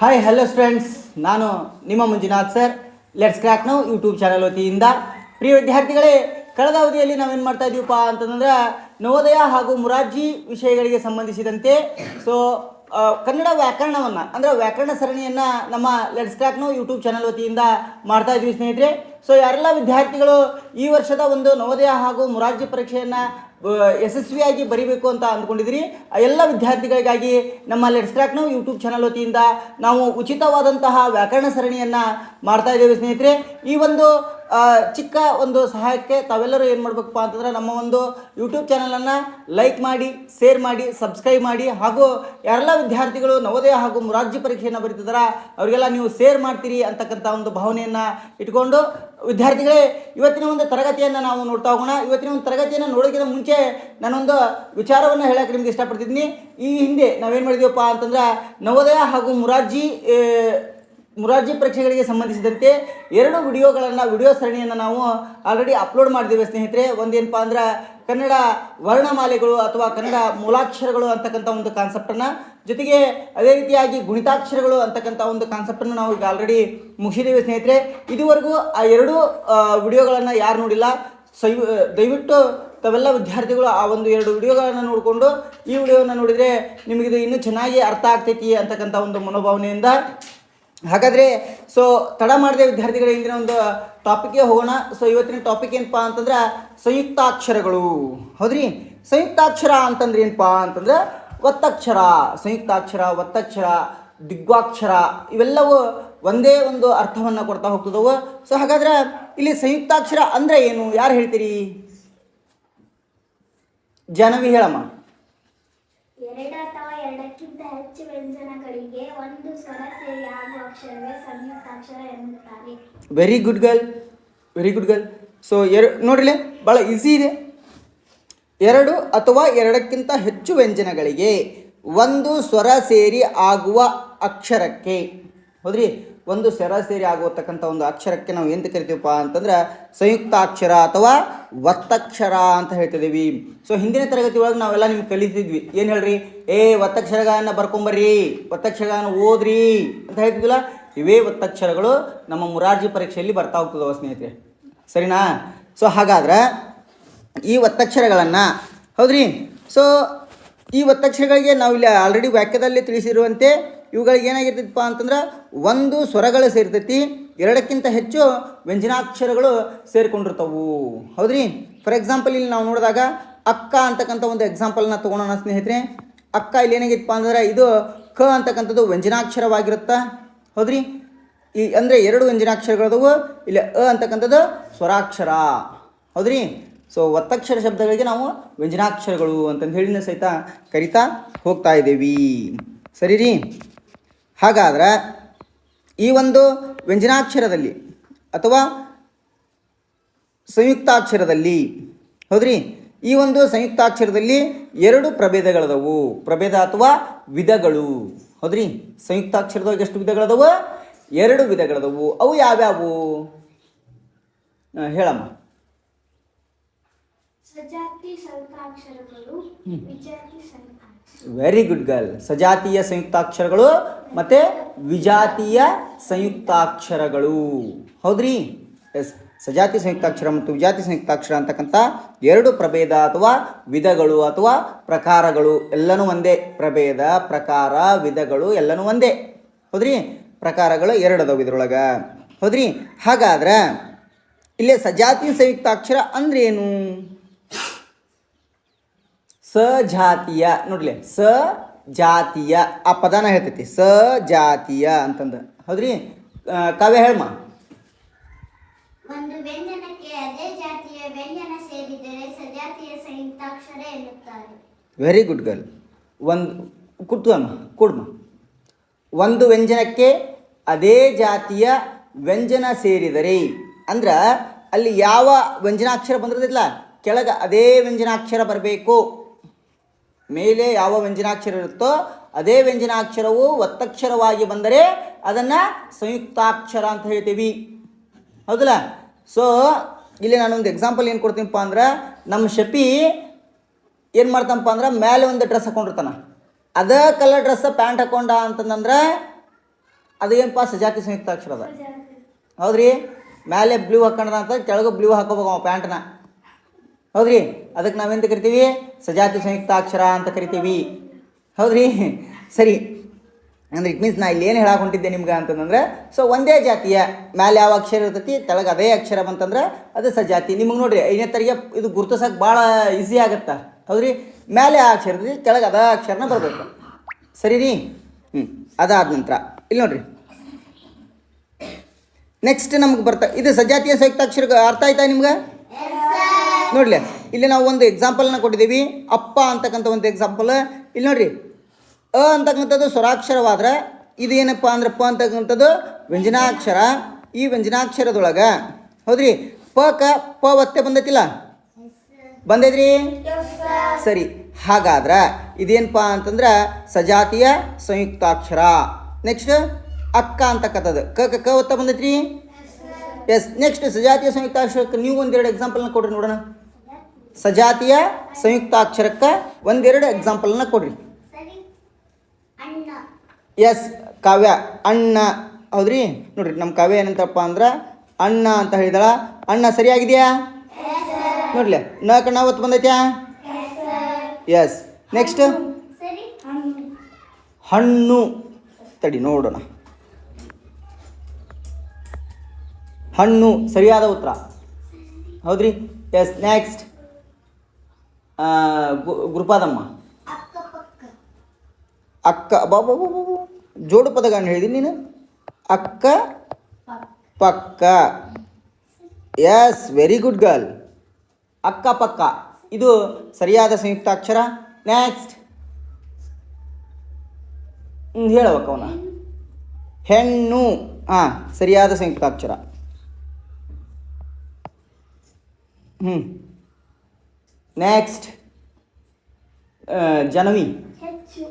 Hi hello students ನಾನು ನಿಮ್ಮ Manjunath sir let's crack now YouTube channel ವತಿಯಿಂದ. ಪ್ರಿಯ ವಿದ್ಯಾರ್ಥಿಗಳೇ, ಕಳೆದ ಅವಧಿಯಲ್ಲಿ ನಾವೇನು ಮಾಡ್ತಾ ಇದೀವಪ್ಪ ಅಂತಂದ್ರೆ, ನವೋದಯ ಹಾಗೂ ಮುರಾರ್ಜಿ ವಿಷಯಗಳಿಗೆ ಸಂಬಂಧಿಸಿದಂತೆ ಸೊ ಕನ್ನಡ ವ್ಯಾಕರಣವನ್ನು, ಅಂದರೆ ವ್ಯಾಕರಣ ಸರಣಿಯನ್ನು ನಮ್ಮ let's crack now YouTube channel ವತಿಯಿಂದ ಮಾಡ್ತಾ ಇದ್ವಿ ಸ್ನೇಹಿತರೆ. ಸೊ ಯಾರೆಲ್ಲ ವಿದ್ಯಾರ್ಥಿಗಳು ಈ ವರ್ಷದ ಒಂದು ನವೋದಯ ಹಾಗೂ ಮುರಾರ್ಜಿ ಪರೀಕ್ಷೆಯನ್ನು ಯಶಸ್ವಿಯಾಗಿ ಬರಿಬೇಕು ಅಂತ ಅಂದ್ಕೊಂಡಿದ್ದೀರಿ. ಎಲ್ಲ ವಿದ್ಯಾರ್ಥಿಗಳಿಗಾಗಿ ನಮ್ಮ let's crack now YouTube channel ವತಿಯಿಂದ ನಾವು ಉಚಿತವಾದಂತಹ ವ್ಯಾಕರಣ ಸರಣಿಯನ್ನು ಮಾಡ್ತಾ ಇದ್ದೇವೆ ಸ್ನೇಹಿತರೆ. ಈ ಒಂದು ಚಿಕ್ಕ ಒಂದು ಸಹಾಯಕ್ಕೆ ತಾವೆಲ್ಲರೂ ಏನು ಮಾಡಬೇಕಪ್ಪ ಅಂತಂದ್ರೆ ನಮ್ಮ ಒಂದು ಯೂಟ್ಯೂಬ್ ಚಾನಲನ್ನು ಲೈಕ್ ಮಾಡಿ ಶೇರ್ ಮಾಡಿ ಸಬ್ಸ್ಕ್ರೈಬ್ ಮಾಡಿ, ಹಾಗೂ ಯಾರೆಲ್ಲ ವಿದ್ಯಾರ್ಥಿಗಳು ನವೋದಯ ಹಾಗೂ ಮುರಾರ್ಜಿ ಪರೀಕ್ಷೆಯನ್ನು ಬರೀತಿದಾರ, ಅವರಿಗೆಲ್ಲ ನೀವು ಶೇರ್ ಮಾಡ್ತೀರಿ ಅಂತಕ್ಕಂಥ ಒಂದು ಭಾವನೆಯನ್ನು ಇಟ್ಕೊಂಡು ವಿದ್ಯಾರ್ಥಿಗಳೇ, ಇವತ್ತಿನ ಒಂದು ತರಗತಿಯನ್ನು ನಾವು ನೋಡ್ತಾ ಹೋಗೋಣ. ಇವತ್ತಿನ ಒಂದು ತರಗತಿಯನ್ನು ನೋಡೋಕ್ಕಿಂತ ಮುಂಚೆ ನಾನೊಂದು ವಿಚಾರವನ್ನು ಹೇಳಕ್ಕೆ ನಿಮ್ಗೆ ಇಷ್ಟಪಡ್ತಿದ್ದೀನಿ. ಈ ಹಿಂದೆ ನಾವೇನು ಮಾಡಿದೀವಪ್ಪ ಅಂತಂದ್ರೆ ನವೋದಯ ಹಾಗೂ ಮುರಾರ್ಜಿ ಮುರಾರ್ಜಿ ಪರೀಕ್ಷೆಗಳಿಗೆ ಸಂಬಂಧಿಸಿದಂತೆ ಎರಡು ವಿಡಿಯೋಗಳನ್ನು, ವಿಡಿಯೋ ಸರಣಿಯನ್ನು ನಾವು ಆಲ್ರೆಡಿ ಅಪ್ಲೋಡ್ ಮಾಡಿದ್ದೇವೆ ಸ್ನೇಹಿತರೆ. ಒಂದೇನಪ್ಪ ಅಂದ್ರೆ ಕನ್ನಡ ವರ್ಣಮಾಲೆಗಳು ಅಥವಾ ಕನ್ನಡ ಮೂಲಾಕ್ಷರಗಳು ಅಂತಕ್ಕಂಥ ಒಂದು ಕಾನ್ಸೆಪ್ಟನ್ನು ಜೊತೆಗೆ ಅದೇ ರೀತಿಯಾಗಿ ಗುಣಿತಾಕ್ಷರಗಳು ಅಂತಕ್ಕಂಥ ಒಂದು ಕಾನ್ಸೆಪ್ಟನ್ನು ನಾವು ಈಗ ಆಲ್ರೆಡಿ ಮುಗಿಸಿದ್ದೇವೆ ಸ್ನೇಹಿತರೆ. ಇದುವರೆಗೂ ಆ ಎರಡು ವಿಡಿಯೋಗಳನ್ನು ಯಾರು ನೋಡಿಲ್ಲ. ಸೈ, ದಯವಿಟ್ಟು ತಾವೆಲ್ಲ ವಿದ್ಯಾರ್ಥಿಗಳು ಆ ಒಂದು ಎರಡು ವಿಡಿಯೋಗಳನ್ನು ನೋಡಿಕೊಂಡು ಈ ವಿಡಿಯೋವನ್ನು ನೋಡಿದರೆ ನಿಮಗಿದು ಇನ್ನೂ ಚೆನ್ನಾಗಿ ಅರ್ಥ ಆಗ್ತೈತಿ ಅಂತಕ್ಕಂಥ ಒಂದು ಮನೋಭಾವನೆಯಿಂದ ಹಾಗಾದರೆ ಸೊ ತಡ ಮಾಡಿದೆ ವಿದ್ಯಾರ್ಥಿಗಳ, ಇಂದಿನ ಒಂದು ಟಾಪಿಕ್ಗೆ ಹೋಗೋಣ. ಸೊ ಇವತ್ತಿನ ಟಾಪಿಕ್ ಏನಪ್ಪ ಅಂತಂದ್ರೆ, ಸಂಯುಕ್ತಾಕ್ಷರಗಳು. ಹೌದ್ರಿ? ಸಂಯುಕ್ತಾಕ್ಷರ ಅಂತಂದ್ರೆ ಏನಪ್ಪ ಅಂತಂದ್ರೆ ಒತ್ತಕ್ಷರ ಸಂಯುಕ್ತಾಕ್ಷರ ಒತ್ತಕ್ಷರ ದಿಗ್ವಾಕ್ಷರ, ಇವೆಲ್ಲವೂ ಒಂದೇ ಒಂದು ಅರ್ಥವನ್ನು ಕೊಡ್ತಾ ಹೋಗ್ತದವು. ಸೊ ಹಾಗಾದ್ರೆ, ಇಲ್ಲಿ ಸಂಯುಕ್ತಾಕ್ಷರ ಅಂದ್ರೆ ಏನು? ಯಾರು ಹೇಳ್ತೀರಿ? ಜನವಿ ಹೇಳಮ್ಮ. ಎರಡಕ್ಕಿಂತ ಹೆಚ್ಚು ವ್ಯಂಜನಗಳಿಗೆ ಒಂದು ಸ್ವರ ಸೇರಿ ಆಗುವ ಅಕ್ಷರವೇ ಸಂಯುಕ್ತಾಕ್ಷರ ಎನ್ನುತ್ತಾರೆ. Very good girl very good girl so ಎರ ನೋಡ್ರಿ ಭಾಳ ಈಸಿ ಇದೆ. ಎರಡು ಅಥವಾ ಎರಡಕ್ಕಿಂತ ಹೆಚ್ಚು ವ್ಯಂಜನಗಳಿಗೆ ಒಂದು ಸ್ವರ ಸೇರಿ ಆಗುವ ಅಕ್ಷರಕ್ಕೆ ಹೌದ್ರಿ, ಒಂದು ಸರಾಸರಿ ಸೇರಿ ಆಗುವತಕ್ಕಂಥ ಒಂದು ಅಕ್ಷರಕ್ಕೆ ನಾವು ಎಂತ ಕರಿತೀವಪ್ಪ ಅಂತಂದ್ರೆ ಸಂಯುಕ್ತಾಕ್ಷರ ಅಥವಾ ಒತ್ತಕ್ಷರ ಅಂತ ಹೇಳ್ತಿದ್ದೀವಿ. ಸೊ ಹಿಂದಿನ ತರಗತಿ ಒಳಗೆ ನಾವೆಲ್ಲ ನಿಮ್ಗೆ ಕಲಿತಿದ್ವಿ. ಏನು ಹೇಳ್ರಿ? ಏ ಒತ್ತಕ್ಷರಗಳನ್ನು ಬರ್ಕೊಂಬರ್ರಿ ಒತ್ತಕ್ಷರಗಳನ್ನು ಓದ್ರಿ ಅಂತ ಹೇಳ್ತಿದ್ವಿಲ್ಲ, ಇವೇ ಒತ್ತಕ್ಷರಗಳು ನಮ್ಮ ಮುರಾರ್ಜಿ ಪರೀಕ್ಷೆಯಲ್ಲಿ ಬರ್ತಾ ಹೋಗ್ತದವ ಸ್ನೇಹಿತರೆ. ಸರಿನಾ? ಸೊ ಹಾಗಾದ್ರೆ ಈ ಒತ್ತಕ್ಷರಗಳನ್ನು ಹೌದ್ರಿ? ಸೊ ಈ ಒತ್ತಕ್ಷರಗಳಿಗೆ ನಾವು ಇಲ್ಲಿ ಆಲ್ರೆಡಿ ವಾಕ್ಯದಲ್ಲಿ ತಿಳಿಸಿರುವಂತೆ ಇವುಗಳಿಗೆ ಏನಾಗಿರ್ತೈತಪ್ಪ ಅಂತಂದ್ರೆ ಒಂದು ಸ್ವರಗಳು ಸೇರ್ತೈತಿ, ಎರಡಕ್ಕಿಂತ ಹೆಚ್ಚು ವ್ಯಂಜನಾಕ್ಷರಗಳು ಸೇರಿಕೊಂಡಿರ್ತವು. ಹೌದ್ರಿ? ಫಾರ್ ಎಕ್ಸಾಂಪಲ್ ಇಲ್ಲಿ ನಾವು ನೋಡಿದಾಗ ಅಕ್ಕ ಅಂತಕ್ಕಂಥ ಒಂದು ಎಕ್ಸಾಂಪಲ್ನ ತೊಗೊಳೋಣ ಸ್ನೇಹಿತರೆ. ಅಕ್ಕ ಇಲ್ಲಿ ಏನಾಗಿತ್ತಪ್ಪ ಅಂದ್ರೆ ಇದು ಕ ಅಂತಕ್ಕಂಥದ್ದು ವ್ಯಂಜನಾಕ್ಷರವಾಗಿರುತ್ತಾ. ಹೌದ್ರಿ? ಈ ಅಂದರೆ ಎರಡು ವ್ಯಂಜನಾಕ್ಷರಗಳದವು, ಇಲ್ಲಿ ಅ ಅಂತಕ್ಕಂಥದ್ದು ಸ್ವರಾಕ್ಷರ. ಹೌದ್ರಿ? ಸೊ ಒತ್ತಕ್ಷರ ಶಬ್ದಗಳಿಗೆ ನಾವು ವ್ಯಂಜನಾಕ್ಷರಗಳು ಅಂತಂದು ಹೇಳಿನ ಸಹಿತ ಕರಿತಾ ಹೋಗ್ತಾ ಇದ್ದೀವಿ. ಸರಿ ರೀ ಹಾಗಾದ್ರೆ ಈ ಒಂದು ವ್ಯಂಜನಾಕ್ಷರದಲ್ಲಿ ಅಥವಾ ಸಂಯುಕ್ತಾಕ್ಷರದಲ್ಲಿ ಹೌದ್ರಿ? ಈ ಒಂದು ಸಂಯುಕ್ತಾಕ್ಷರದಲ್ಲಿ ಎರಡು ಪ್ರಭೇದಗಳದವು. ಪ್ರಭೇದ ಅಥವಾ ವಿಧಗಳು ಹೌದ್ರಿ? ಸಂಯುಕ್ತಾಕ್ಷರದೊಳಗೆ ಎಷ್ಟು ವಿಧಗಳದವು? ಎರಡು ವಿಧಗಳದವು. ಅವು ಯಾವ್ಯಾವು? ಹೇಳಮ್ಮ. ಸಜಾತಿ ಸಂಯುಕ್ತಾಕ್ಷರಗಳು ವಿಜಾತಿ ವೆರಿ ಗುಡ್ ಗರ್ಲ್ ಸಜಾತೀಯ ಸಂಯುಕ್ತಾಕ್ಷರಗಳು ಮತ್ತೆ ವಿಜಾತೀಯ ಸಂಯುಕ್ತಾಕ್ಷರಗಳು. ಹೌದ್ರಿ? ಎಸ್ ಸಜಾತಿ ಸಂಯುಕ್ತಾಕ್ಷರ ಮತ್ತು ವಿಜಾತಿ ಸಂಯುಕ್ತಾಕ್ಷರ ಅಂತಕ್ಕಂಥ ಎರಡು ಪ್ರಭೇದ ಅಥವಾ ವಿಧಗಳು ಅಥವಾ ಪ್ರಕಾರಗಳು ಎಲ್ಲನೂ ಒಂದೇ. ಪ್ರಭೇದ, ಪ್ರಕಾರ, ವಿಧಗಳು ಎಲ್ಲನೂ ಒಂದೇ. ಹೌದ್ರಿ? ಪ್ರಕಾರಗಳು ಎರಡು ಅದಾವ ಇದ್ರೊಳಗೆ. ಹೌದ್ರಿ? ಹಾಗಾದ್ರೆ ಇಲ್ಲಿ ಸಜಾತಿ ಸಂಯುಕ್ತಾಕ್ಷರ ಅಂದ್ರೇನು ಸಜಾತೀಯ ನೋಡ್ಲಿ ಸ ಜಾತೀಯ ಆ ಪದನ ಹೇಳ್ತೈತಿ ಸ ಜಾತಿಯ ಅಂತಂದ. ಹೌದ್ರಿ? ಕಾವ್ಯ ಹೇಳಮ್ಮ ಒಂದು ವ್ಯಂಜನಕ್ಕೆ ಅದೇ ಜಾತಿಯ ವ್ಯಂಜನ ಸೇರಿದರೆ ಸಜಾತಿಯ ಸಂಯುಕ್ತಾಕ್ಷರ ಎನ್ನುತ್ತಾರೆ. ವೆರಿ ಗುಡ್ ಗರ್ಲ್ ಒಂದು ಕುಟ್ಟು ಅಮ್ಮ ಕೊಡಮ್ಮ ಒಂದು ವ್ಯಂಜನಕ್ಕೆ ಅದೇ ಜಾತಿಯ ವ್ಯಂಜನ ಸೇರಿದರೆ ಅಂದ್ರೆ ಅಲ್ಲಿ ಯಾವ ವ್ಯಂಜನಾಕ್ಷರ ಬಂದಿರೋದಿಲ್ಲ ಕೆಳಗೆ ಅದೇ ವ್ಯಂಜನಾಕ್ಷರ ಬರಬೇಕು. ಮೇಲೆ ಯಾವ ವ್ಯಂಜನಾಕ್ಷರ ಇರುತ್ತೋ ಅದೇ ವ್ಯಂಜನಾಕ್ಷರವು ಒತ್ತಕ್ಷರವಾಗಿ ಬಂದರೆ ಅದನ್ನು ಸಂಯುಕ್ತಾಕ್ಷರ ಅಂತ ಹೇಳ್ತೀವಿ. ಹೌದಲ್ಲ? ಸೊ ಇಲ್ಲಿ ನಾನೊಂದು ಎಕ್ಸಾಂಪಲ್ ಏನು ಕೊಡ್ತೀನಪ್ಪ ಅಂದ್ರೆ ನಮ್ಮ ಶಪಿ ಏನು ಮಾಡ್ತಾನಪ್ಪ ಅಂದ್ರೆ ಮೇಲೆ ಒಂದು ಡ್ರೆಸ್ ಹಾಕೊಂಡಿರ್ತಾನ. ಅದೇ ಕಲರ್ ಡ್ರೆಸ್ ಪ್ಯಾಂಟ್ ಹಾಕೊಂಡ ಅಂತಂದ್ರೆ ಅದು ಏನಪ್ಪ ಸಜಾತಿ ಸಂಯುಕ್ತಾಕ್ಷರ ಅದ. ಹೌದ್ರಿ? ಮೇಲೆ ಬ್ಲೂ ಹಾಕೊಂಡ ಅಂತ ಕೆಳಗೆ ಬ್ಲೂ ಹಾಕೋಬೇಕು ಪ್ಯಾಂಟ್ನ. ಹೌದ್ರಿ? ಅದಕ್ಕೆ ನಾವೆಂತ ಕರಿತೀವಿ? ಸಜಾತಿ ಸಂಯುಕ್ತಾಕ್ಷರ ಅಂತ ಕರಿತೀವಿ. ಹೌದ್ರಿ? ಸರಿ. ಅಂದ್ರೆ ಇಟ್ ಮೀನ್ಸ್ ನಾ ಇಲ್ಲಿ ಏನು ಹೇಳಕ್ಕೆ ಹೊಂಟಿದ್ದೆ ನಿಮ್ಗೆ ಅಂತಂದ್ರೆ ಸೊ ಒಂದೇ ಜಾತಿಯ ಮ್ಯಾಲೆ ಯಾವ ಅಕ್ಷರ ಇರ್ತೈತಿ, ತೆಳಗೆ ಅದೇ ಅಕ್ಷರ ಬಂತಂದ್ರೆ ಅದು ಸಜಾತಿ. ನಿಮಗೆ ನೋಡ್ರಿ, ಐದನೇ ತರಗ ಇದು ಗುರುತಿಸೋಕೆ ಭಾಳ ಈಸಿ ಆಗತ್ತೆ. ಹೌದ್ರಿ? ಮೇಲೆ ಆ ಅಕ್ಷರ ಇರ್ತೈತಿ ಕೆಳಗೆ ಅದ ಅಕ್ಷರನ ಬರಬೇಕು. ಸರಿ ರೀ ಹ್ಞೂ ಅದಾದ ನಂತರ. ಇಲ್ಲಿ ನೋಡ್ರಿ. ನೆಕ್ಸ್ಟ್ ನಮ್ಗೆ ಬರ್ತಾ, ಇದು ಸಜಾತಿಯ ಸಂಯುಕ್ತಾಕ್ಷರ ಅರ್ಥ ಆಯ್ತಾ ನಿಮ್ಗೆ? ನೋಡ್ಲಿ, ಇಲ್ಲಿ ನಾವು ಒಂದು ಎಕ್ಸಾಂಪಲ್ನ ಕೊಟ್ಟಿದ್ದೀವಿ. ಅಪ್ಪ ಅಂತಕ್ಕಂಥ ಒಂದು ಎಕ್ಸಾಂಪಲ್ ಇಲ್ಲಿ ನೋಡ್ರಿ, ಅ ಅಂತಕ್ಕಂಥದ್ದು ಸ್ವರಾಕ್ಷರವಾದ್ರೆ ಇದು ಏನಪ್ಪ ಅಂದ್ರೆ ಪ ಅಂತಕ್ಕಂಥದ್ದು ವ್ಯಂಜನಾಕ್ಷರ. ಈ ವ್ಯಂಜನಾಕ್ಷರದೊಳಗೆ, ಹೌದ್ರಿ, ಪ ಕ ಪ ಒತ್ತೆ ಬಂದೈತಿಲ್ಲ? ಬಂದೈತ್ರಿ? ಸರಿ, ಹಾಗಾದ್ರೆ ಇದೇನಪ್ಪ ಅಂತಂದ್ರೆ ಸಜಾತಿಯ ಸಂಯುಕ್ತಾಕ್ಷರ. ನೆಕ್ಸ್ಟ್ ಅಕ್ಕ ಅಂತಕ್ಕಂಥದ್ದು. ಕ ಕ ಕ ಒತ್ತ ಬಂದೈತ್ರಿ? ಎಸ್ ನೆಕ್ಸ್ಟ್ ಸಜಾತಿಯ ಸಂಯುಕ್ತಾಕ್ಷರಕ್ಕೆ ನೀವು ಒಂದೆರಡು ಎಕ್ಸಾಂಪಲ್ನ ಕೊಡ್ರಿ ನೋಡೋಣ. ಸಜಾತಿಯ ಸಂಯುಕ್ತಾಕ್ಷರಕ್ಕೆ ಒಂದೆರಡು ಎಕ್ಸಾಂಪಲ್ನ ಕೊಡ್ರಿ. ಎಸ್ ಕಾವ್ಯ. ಅಣ್ಣ. ಹೌದ್ರಿ? ನೋಡ್ರಿ ನಮ್ಮ ಕಾವ್ಯ ಏನಂತಪ್ಪ ಅಂದ್ರೆ ಅಣ್ಣ ಅಂತ ಹೇಳಿದಳ. ಅಣ್ಣ ಸರಿಯಾಗಿದೆಯಾ? ನೋಡ್ಲಿ ನ ಕಣ್ಣ ಹೊತ್ತು ಬಂದೈತ್ಯಾ? ಎಸ್ ನೆಕ್ಸ್ಟ್ ಹಣ್ಣು. ತಡಿ ನೋಡೋಣ. ಹಣ್ಣು ಸರಿಯಾದ ಉತ್ತರ. ಹೌದ್ರಿ? Yes next Gurupadamma. ಅಕ್ಕ ಬಾಬಾ ಜೋಡು ಪದಗಳನ್ನು ಹೇಳಿದೀನಿ ನೀನು? ಅಕ್ಕ, ಪಕ್ಕ. ಎಸ್ ವೆರಿ ಗುಡ್ ಗರ್ಲ್ ಅಕ್ಕ, ಪಕ್ಕ. ಇದು ಸರಿಯಾದ ಸಂಯುಕ್ತಾಕ್ಷರ? ನೆಕ್ಸ್ಟ್ ಹೇಳಬೇಕು ಅವನ. ಹೆಣ್ಣು. ಹಾಂ, ಸರಿಯಾದ ಸಂಯುಕ್ತಾಕ್ಷರ. ಹ್ಞೂ ನೆಕ್ಸ್ಟ್ ಜನವಿ ಹೆಚ್ಚು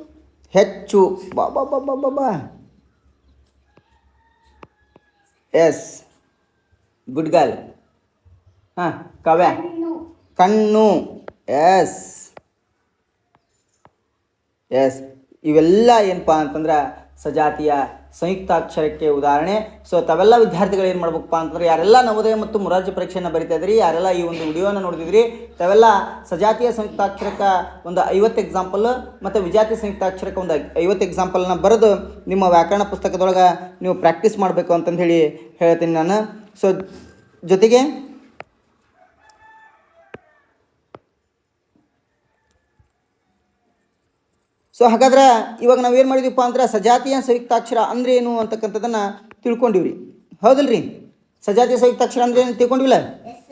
ಹೆಚ್ಚು ಬಾ ಬಾ ಬಾ ಬಾ ಬಾ ಬಾ ಎಸ್ ಗುಡ್ ಗರ್ಲ್ ಹಾಂ ಕವ್ಯ ಕಣ್ಣು ಎಸ್ ಎಸ್ ಇವೆಲ್ಲ ಏನಪ್ಪ ಅಂತಂದ್ರೆ ಸಜಾತಿಯ ಸಂಯುಕ್ತಾಕ್ಷರಕ್ಕೆ ಉದಾಹರಣೆ. ಸೊ ತಾವೆಲ್ಲ ವಿದ್ಯಾರ್ಥಿಗಳು ಏನು ಮಾಡ್ಬೇಕಪ್ಪ ಅಂತಂದ್ರೆ, ಯಾರೆಲ್ಲ ನವೋದಯ ಮತ್ತು ಮುರಾರ್ಜಿ ಪರೀಕ್ಷೆಯನ್ನು ಬರಿತಾ ಇದ್ರಿ, ಯಾರೆಲ್ಲ ಈ ಒಂದು ವಿಡಿಯೋನ ನೋಡಿದ್ರಿ ತಾವೆಲ್ಲ ಸಜಾತಿಯ ಸಂಯುಕ್ತಾಕ್ಷರಕ್ಕೆ ಒಂದು ಐವತ್ತು ಎಕ್ಸಾಂಪಲ್ ಮತ್ತು ವಿಜಾತಿ ಸಂಯುಕ್ತಾಕ್ಷರಕ್ಕೆ ಒಂದು ಐವತ್ತು ಎಕ್ಸಾಂಪಲ್ನ ಬರೆದು ನಿಮ್ಮ ವ್ಯಾಕರಣ ಪುಸ್ತಕದೊಳಗೆ ನೀವು ಪ್ರಾಕ್ಟೀಸ್ ಮಾಡಬೇಕು ಅಂತಂದು ಹೇಳಿ ಹೇಳ್ತೀನಿ ನಾನು. ಸೊ ಜೊತೆಗೆ ಸೊ ಹಾಗಾದ್ರೆ ಇವಾಗ ನಾವು ಏನು ಮಾಡಿದೀವಪ್ಪ ಅಂದ್ರೆ ಸಜಾತಿಯ ಸಂಯುಕ್ತಾಕ್ಷರ ಅಂದ್ರೆ ಏನು ಅಂತಕ್ಕಂಥದ್ದನ್ನು ತಿಳ್ಕೊಂಡಿವ್ರಿ. ಹೌದಲ್ರಿ? ಸಜಾತಿಯ ಸಂಯುಕ್ತಾಕ್ಷರ ಅಂದ್ರೆ ಏನು ತಿಳ್ಕೊಂಡಿವಿಲ್ಲ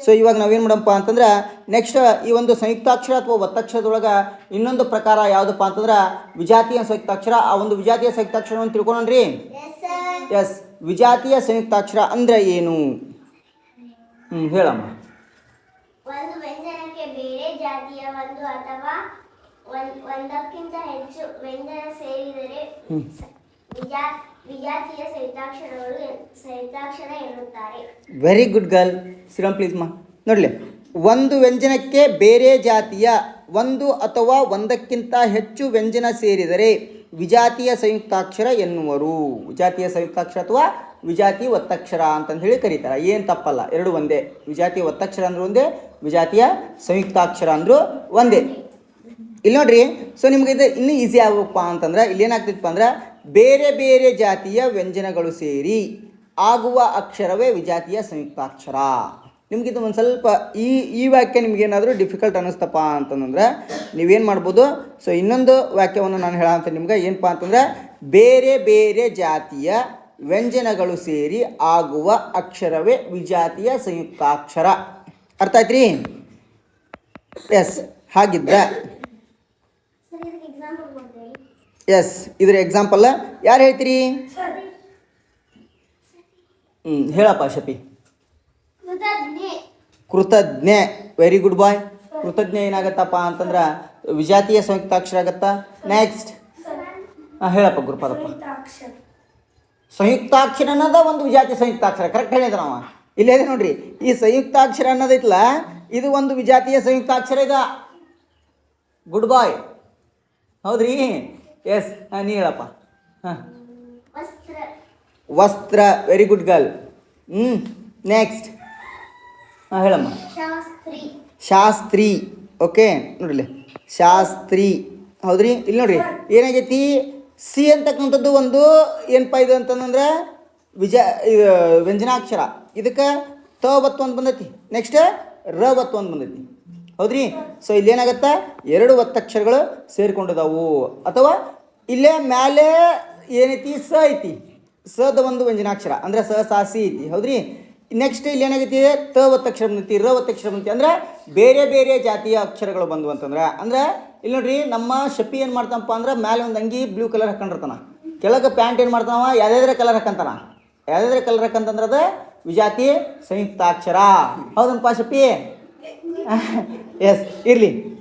ಸೊ ಇವಾಗ ನಾವೇನು ಮಾಡಪ್ಪ ಅಂತಂದ್ರೆ ನೆಕ್ಸ್ಟ್ ಈ ಒಂದು ಸಂಯುಕ್ತಾಕ್ಷರ ಅಥವಾ ಒತ್ತಕ್ಷರದೊಳಗೆ ಇನ್ನೊಂದು ಪ್ರಕಾರ ಯಾವುದಪ್ಪ ಅಂತಂದ್ರೆ ವಿಜಾತಿಯ ಸಂಯುಕ್ತಾಕ್ಷರ ಆ ಒಂದು ವಿಜಾತಿಯ ಸಂಯುಕ್ತಾಕ್ಷರವನ್ನು ತಿಳ್ಕೊಂಡ್ರಿ ಎಸ್ ವಿಜಾತಿಯ ಸಂಯುಕ್ತಾಕ್ಷರ ಅಂದ್ರೆ ಏನು? ಹ್ಞೂ ಹೇಳಮ್ಮ. ಒಂದು ವ್ಯಂಜನಕ್ಕೆ ಬೇರೆ ಜಾತಿಯ ಒಂದು ಅಥವಾ ಒಂದ್- ಒಂದಕ್ಕಿಂತ ಹೆಚ್ಚು ವ್ಯಂಜನ ಸೇರಿದರೆ ಸ- ವಿಜಾ- ವಿಜಾತಿಯ ಸಂಯುಕ್ತಾಕ್ಷರಗಳು ಸಂಯುಕ್ತಾಕ್ಷರ ಎನ್ನುತ್ತಾರೆ. Very good girl Shriram please ಮಾ ನೋಡಲಿ ಒಂದು ವ್ಯಂಜನಕ್ಕೆ ಬೇರೆ ಜಾತಿಯ ಒಂದು ಅಥವಾ ಒಂದಕ್ಕಿಂತ ಹೆಚ್ಚು ವ್ಯಂಜನ ಸೇರಿದರೆ ವಿಜಾತಿಯ ಸಂಯುಕ್ತಾಕ್ಷರ ಎನ್ನುವರು. ವಿಜಾತಿಯ ಸಂಯುಕ್ತಾಕ್ಷರ ಅಥವಾ ವಿಜಾತಿ ಒತ್ತಕ್ಷರ ಅಂತಂದು ಹೇಳಿ ಕರೀತಾರೆ. ಏನು ತಪ್ಪಲ್ಲ. ಎರಡು ಒಂದೇ. ವಿಜಾತಿಯ ಒತ್ತಕ್ಷರ ಅಂದರೂ ಒಂದೇ ವಿಜಾತಿಯ ಸಂಯುಕ್ತಾಕ್ಷರ ಅಂದರೂ ಒಂದೇ. ಇಲ್ಲಿ ನೋಡ್ರಿ ಸೊ ನಿಮ್ಗೆ ಇದು ಇನ್ನೂ ಈಸಿ ಆಗಬೇಕಪ್ಪ ಅಂತಂದ್ರೆ ಇಲ್ಲಿ ಏನಾಗ್ತಿತ್ತಪ್ಪ ಅಂದ್ರೆ, ಬೇರೆ ಬೇರೆ ಜಾತಿಯ ವ್ಯಂಜನಗಳು ಸೇರಿ ಆಗುವ ಅಕ್ಷರವೇ ವಿಜಾತಿಯ ಸಂಯುಕ್ತಾಕ್ಷರ. ನಿಮ್ಗಿದು ಒಂದು ಸ್ವಲ್ಪ ಈ ಈ ವಾಕ್ಯ ನಿಮ್ಗೇನಾದರೂ ಡಿಫಿಕಲ್ಟ್ ಅನ್ನಿಸ್ತಪ್ಪ ಅಂತಂದ್ರೆ, ನೀವೇನು ಮಾಡ್ಬೋದು ಸೊ ಇನ್ನೊಂದು ವಾಕ್ಯವನ್ನು ನಾನು ಹೇಳಂತ ನಿಮ್ಗೆ ಏನಪ್ಪ ಅಂತಂದ್ರೆ, ಬೇರೆ ಬೇರೆ ಜಾತಿಯ ವ್ಯಂಜನಗಳು ಸೇರಿ ಆಗುವ ಅಕ್ಷರವೇ ವಿಜಾತಿಯ ಸಂಯುಕ್ತಾಕ್ಷರ. ಅರ್ಥ ಆಯ್ತ್ರಿ? ಎಸ್ ಹಾಗಿದ್ರೆ ಸರ್ ಇದಕ್ಕೆ ಎಕ್ಸಾಂಪಲ್ ಕೊಡ್ತೀವಿ ಎಸ್ ಇದ್ರ ಎಕ್ಸಾಂಪಲ್ ಯಾರು ಹೇಳ್ತೀರಿ? ಹ್ಞೂ ಹೇಳಪ್ಪ ಶಪಿ ಕೃತಜ್ಞೆ. ವೆರಿ ಗುಡ್ ಬಾಯ್ ಕೃತಜ್ಞೆ ಏನಾಗತ್ತಪ್ಪ ಅಂತಂದ್ರೆ ವಿಜಾತಿಯ ಸಂಯುಕ್ತಾಕ್ಷರ ಆಗತ್ತಾ ನೆಕ್ಸ್ಟ್ ಹಾಂ ಹೇಳಪ್ಪ ಗುರುಪಾದಪ್ಪ. ಸಂಯುಕ್ತಾಕ್ಷರ. ಅನ್ನೋದ ಒಂದು ವಿಜಾತಿ ಸಂಯುಕ್ತಾಕ್ಷರ ಕರೆಕ್ಟ್ ಹೇಳಿದ ನಾವು. ಇಲ್ಲೇ ಇದೆ ನೋಡ್ರಿ ಈ ಸಂಯುಕ್ತಾಕ್ಷರ ಅನ್ನೋದೈತಲ್ಲ ಇದು ಒಂದು ವಿಜಾತಿಯ ಸಂಯುಕ್ತಾಕ್ಷರ ಇದ. ಗುಡ್ ಬಾಯ್ ಹೌದ್ರಿ? ಎಸ್ ನೀ ಹೇಳಪ್ಪ. ಹಾಂ. ವಸ್ತ್ರ. ವೆರಿ ಗುಡ್ ಗರ್ಲ್ ಹ್ಞೂ ನೆಕ್ಸ್ಟ್ ಹಾಂ ಹೇಳಮ್ಮ. ಶಾಸ್ತ್ರಿ. ಓಕೆ ನೋಡ್ರಿ. ಶಾಸ್ತ್ರಿ. ಹೌದ್ರಿ? ಇಲ್ಲಿ ನೋಡ್ರಿ. ಏನಾಗೈತಿ? ಸಿ ಅಂತಕ್ಕಂಥದ್ದು ಒಂದು ಏನಪ್ಪ ಇದು ಅಂತಂದ್ರೆ ವಿಜ ಇದು ವ್ಯಂಜನಾಕ್ಷರ. ಇದಕ್ಕೆ ತ ಬತ್ತು ಒಂದು ಬಂದೈತಿ. ನೆಕ್ಸ್ಟ್ ರ ಬತ್ತು ಒಂದು ಬಂದೈತಿ. ಹೌದ್ರಿ? ಸೊ ಇಲ್ಲಿ ಏನಾಗತ್ತ ಎರಡು ಒತ್ತಕ್ಷರಗಳು ಸೇರಿಕೊಂಡಿದಾವು. ಅಥವಾ ಇಲ್ಲೇ ಮ್ಯಾಲೆ ಏನೈತಿ? ಸ ಐತಿ. ಸದ ಒಂದು ವ್ಯಂಜನಾಕ್ಷರ. ಅಂದ್ರೆ ಸ ಸಾಸಿ ಐತಿ. ಹೌದ್ರಿ? ನೆಕ್ಸ್ಟ್ ಇಲ್ಲಿ ಏನಾಗೈತಿ ತ ಒತ್ತಕ್ಷರ ಬಂದೈತಿ, ರ ಒತ್ತಕ್ಷರ ಬಂದೈತಿ. ಅಂದ್ರೆ ಬೇರೆ ಬೇರೆ ಜಾತಿಯ ಅಕ್ಷರಗಳು ಬಂದ್ವು ಅಂತಂದ್ರೆ. ಅಂದ್ರೆ ಇಲ್ಲಿ ನೋಡ್ರಿ, ನಮ್ಮ ಶಪಿ ಏನು ಮಾಡ್ತಾನಪ್ಪ ಅಂದ್ರೆ ಮೇಲೆ ಒಂದು ಅಂಗಿ ಬ್ಲೂ ಕಲರ್ ಹಾಕೊಂಡಿರ್ತಾನ. ಕೆಳಗೆ ಪ್ಯಾಂಟ್ ಏನು ಮಾಡ್ತಾನವ? ಯಾವ್ದಾದ್ರೆ ಕಲರ್ ಹಾಕಂತಾನ. ಯಾವ್ದಾದ್ರೆ ಕಲರ್ ಹಾಕಂತಂದ್ರೆ ಅದು ವಿಜಾತಿ ಸಂಯುಕ್ತಾಕ್ಷರ. ಹೌದನ್ಪಾ ಶಪ್ಪಿ ಎಸ್ ಇರಲಿ.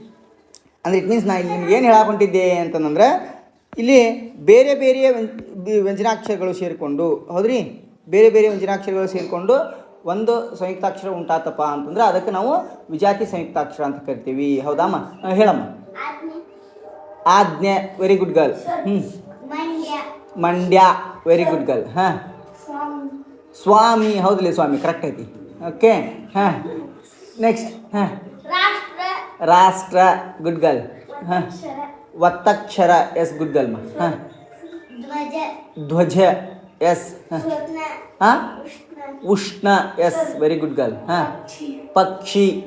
ಅಂದರೆ ಇಟ್ ಮೀನ್ಸ್ ನಾನು ನಿಮ್ಗೆ ಏನು ಹೇಳಾಕೊಂಡಿದ್ದೆ ಅಂತಂದ್ರೆ ಇಲ್ಲಿ ಬೇರೆ ಬೇರೆ ವ್ಯಂ- ವ್ಯಂಜನಾಕ್ಷರಗಳು ಸೇರಿಕೊಂಡು ಹೌದ್ರಿ? ಬೇರೆ ಬೇರೆ ವ್ಯಂಜನಾಕ್ಷರಗಳು ಸೇರಿಕೊಂಡು ಒಂದು ಸಂಯುಕ್ತಾಕ್ಷರ ಉಂಟಾತಪ್ಪ ಅಂತಂದ್ರೆ ಅದಕ್ಕೆ ನಾವು ವಿಜಾತಿ ಸಂಯುಕ್ತಾಕ್ಷರ ಅಂತ ಕರಿತೀವಿ. ಹೌದಮ್ಮ? ಹೇಳಮ್ಮ. ಆಜ್ಞೆ. ವೆರಿ ಗುಡ್ ಗರ್ಲ್ ಹ್ಞೂ ಮಂಡ್ಯ. ವೆರಿ ಗುಡ್ ಗರ್ಲ್ ಹಾಂ. ಸ್ವಾಮಿ. ಸ್ವಾಮಿ. ಹೌದಿಲ್ಲ ಸ್ವಾಮಿ. ಕರೆಕ್ಟ್ ಐತಿ. ಓಕೆ ಹಾಂ. ನೆಕ್ಸ್ಟ್ ಹಾಂ. ರಾಷ್ಟ್ರ ಗುಡ್ ಗರ್ಲ್. ಹಾಂ. ಒತ್ತಕ್ಷರ ಎಸ್ ಗುಡ್ ಗರ್ಲ್ ಮಾ. ಹಾಂ. ಧ್ವಜ. ಎಸ್. ಹಾಂ. ಉಷ್ಣ. ಎಸ್ ವೆರಿ ಗುಡ್ ಗರ್ಲ್ ಹಾಂ. ಪಕ್ಷಿ.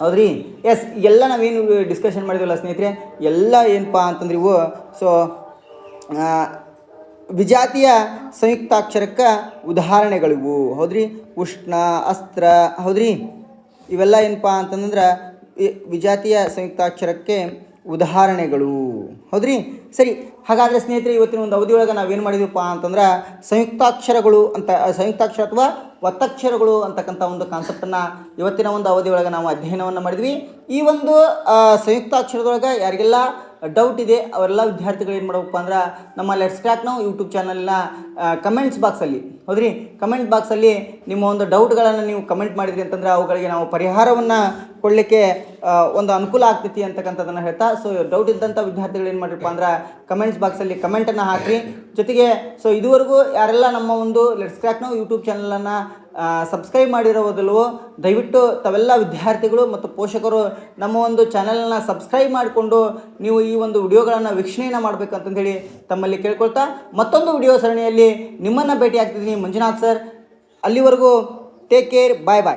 ಹೌದ್ರಿ? ಎಸ್ ಎಲ್ಲ ನಾವೇನು ಡಿಸ್ಕಷನ್ ಮಾಡಿದ್ವಲ್ಲ ಸ್ನೇಹಿತರೆ ಎಲ್ಲ ಏನಪ್ಪ ಅಂತಂದ್ರೆ ಇವು ಸೊ ವಿಜಾತಿಯ ಸಂಯುಕ್ತಾಕ್ಷರಕ್ಕೆ ಉದಾಹರಣೆಗಳಿವು. ಹೌದ್ರಿ? ಉಷ್ಣ ಅಸ್ತ್ರ ಹೌದ್ರಿ? ಇವೆಲ್ಲ ಏನಪ್ಪ ಅಂತಂದ್ರೆ ವಿಜಾತಿಯ ಸಂಯುಕ್ತಾಕ್ಷರಕ್ಕೆ ಉದಾಹರಣೆಗಳು. ಹೌದ್ರಿ? ಸರಿ, ಹಾಗಾದರೆ ಸ್ನೇಹಿತರೆ, ಇವತ್ತಿನ ಒಂದು ಅವಧಿಯೊಳಗೆ ನಾವೇನು ಮಾಡಿದೀವಪ್ಪ ಅಂತಂದ್ರೆ ಸಂಯುಕ್ತಾಕ್ಷರಗಳು ಅಂತ ಸಂಯುಕ್ತಾಕ್ಷರ ಅಥವಾ ಒತ್ತಕ್ಷರಗಳು ಅಂತಕ್ಕಂಥ ಒಂದು ಕಾನ್ಸೆಪ್ಟನ್ನು ಇವತ್ತಿನ ಒಂದು ಅವಧಿಯೊಳಗೆ ನಾವು ಅಧ್ಯಯನವನ್ನು ಮಾಡಿದ್ವಿ. ಈ ಒಂದು ಸಂಯುಕ್ತಾಕ್ಷರದೊಳಗೆ ಯಾರಿಗೆಲ್ಲ ಡೌಟ್ ಇದೆ, ಅವರೆಲ್ಲ ವಿದ್ಯಾರ್ಥಿಗಳು ಏನು ಮಾಡಬೇಕಪ್ಪ ಅಂದ್ರೆ ನಮ್ಮ ಲೆಟ್ಸ್ ಕ್ರಾಕ್ ನಾವು ಯೂಟ್ಯೂಬ್ ಚಾನಲ್ನ ಕಮೆಂಟ್ಸ್ ಬಾಕ್ಸಲ್ಲಿ ಹೌದ್ರಿ? ಕಮೆಂಟ್ ಬಾಕ್ಸಲ್ಲಿ ನಿಮ್ಮ ಒಂದು ಡೌಟ್ಗಳನ್ನು ನೀವು ಕಮೆಂಟ್ ಮಾಡಿದ್ರಿ ಅಂತಂದ್ರೆ ಅವುಗಳಿಗೆ ನಾವು ಪರಿಹಾರವನ್ನು ಕೊಡಲಿಕ್ಕೆ ಒಂದು ಅನುಕೂಲ ಆಗ್ತೈತಿ ಅಂತಕ್ಕಂಥದ್ದನ್ನು ಹೇಳ್ತಾ ಸೊ ಡೌಟ್ ಇದ್ದಂಥ ವಿದ್ಯಾರ್ಥಿಗಳು ಏನು ಮಾಡಿರಪ್ಪ ಅಂದ್ರೆ ಕಮೆಂಟ್ಸ್ ಬಾಕ್ಸಲ್ಲಿ ಕಮೆಂಟನ್ನು ಹಾಕಿರಿ. ಜೊತೆಗೆ ಸೊ ಇದುವರೆಗೂ ಯಾರೆಲ್ಲ ನಮ್ಮ ಒಂದು ಲೆಟ್ಸ್ ಕ್ರ್ಯಾಕ್ ನಾವು ಯೂಟ್ಯೂಬ್ ಚಾನಲನ್ನು ಸಬ್ಸ್ಕ್ರೈಬ್ ಮಾಡಿರೋದಿಲ್ವೋ ದಯವಿಟ್ಟು ತಾವೆಲ್ಲ ವಿದ್ಯಾರ್ಥಿಗಳು ಮತ್ತು ಪೋಷಕರು ನಮ್ಮ ಒಂದು ಚಾನಲನ್ನು ಸಬ್ಸ್ಕ್ರೈಬ್ ಮಾಡಿಕೊಂಡು ನೀವು ಈ ಒಂದು ವಿಡಿಯೋಗಳನ್ನು ವೀಕ್ಷಣೆಯನ್ನು ಮಾಡಬೇಕಂತಂದೇಳಿ ತಮ್ಮಲ್ಲಿ ಕೇಳ್ಕೊಳ್ತಾ ಮತ್ತೊಂದು ವಿಡಿಯೋ ಸರಣಿಯಲ್ಲಿ ನಿಮ್ಮನ್ನು ಭೇಟಿ ಆಗ್ತಿದ್ದೀನಿ ಮಂಜುನಾಥ್ ಸರ್ ಅಲ್ಲಿವರೆಗೂ ಟೇಕ್ ಕೇರ್ ಬಾಯ್ ಬಾಯ್